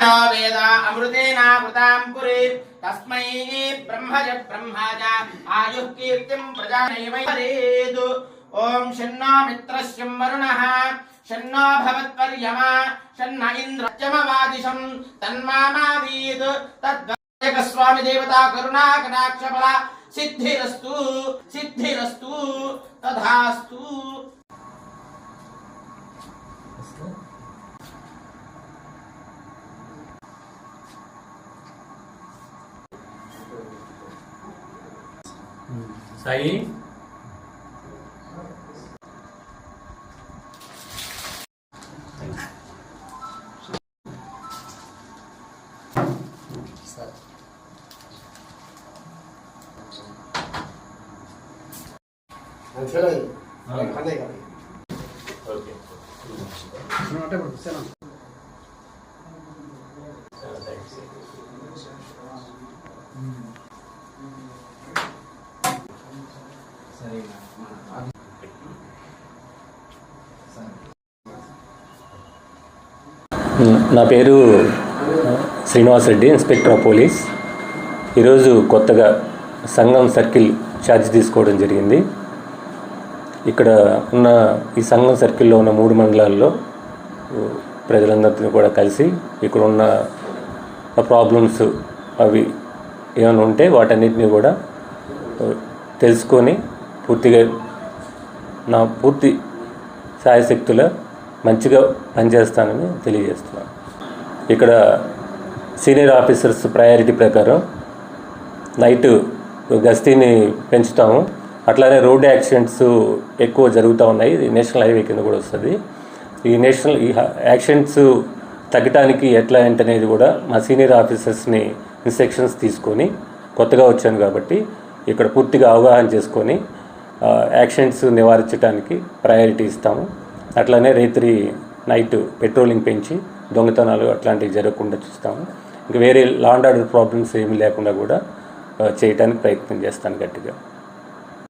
वेद अमृतेनावृतां पुरे तस्मै ब्रह्मज ब्रह्माज आयुः कीर्तिं प्रजानैव हरेदु ॐ शन्नो मित्रस्यं वरुणः शन्नो भवत्पर्यमा शन्न इन्द्रत्यमवादिशं तन्मामावीत् तद्वायकस्वामि देवता करुणा कटाक्षफल सिद्धिरस्तु सिद्धिरस्तु तथास्तु 사인 제가 가네 가네. 그렇게. 그럼 어때 보세요. నా పేరు Srinivas Reddy inspector of police. ఈరోజు కొత్తగా సంఘం సర్కిల్ ఛార్జ్ తీసుకోవడం జరిగింది. ఇక్కడ ఉన్న ఈ సంఘం సర్కిల్లో ఉన్న మూడు మండలాల్లో ప్రజలందరితో కూడా కలిసి ఇక్కడ ఉన్న ప్రాబ్లమ్స్ అవి ఏమైనా ఉంటే వాటన్నిటిని కూడా తెలుసుకొని పూర్తిగా నా పూర్తి సాయశక్తుల మంచిగా పనిచేస్తానని తెలియజేస్తున్నాను. ఇక్కడ సీనియర్ ఆఫీసర్స్ ప్రయారిటీ ప్రకారం నైట్ గస్తీని పెంచుతాము. అట్లానే రోడ్ యాక్సిడెంట్స్ ఎక్కువ జరుగుతూ ఉన్నాయి. నేషనల్ హైవే కింద కూడా వస్తుంది. ఈ నేషనల్ ఈ యాక్సిడెంట్స్ తగ్గటానికి ఎట్లా ఏంటనేది కూడా మా సీనియర్ ఆఫీసర్స్ని ఇన్స్ట్రక్షన్స్ తీసుకొని కొత్తగా వచ్చాను కాబట్టి ఇక్కడ పూర్తిగా అవగాహన చేసుకొని యాక్సిడెంట్స్ నివారించడానికి ప్రయారిటీ ఇస్తాము. అట్లనే రైతురి నైట్ పెట్రోలింగ్ పెంచి దొంగతనాలు అట్లాంటివి జరగకుండా చూస్తాము. ఇంకా వేరే లాండ్ ఆర్డర్ ప్రాబ్లమ్స్ ఏమి లేకుండా కూడా చేయటానికి చేయడానికి ప్రయత్నం చేస్తాను గట్టిగా.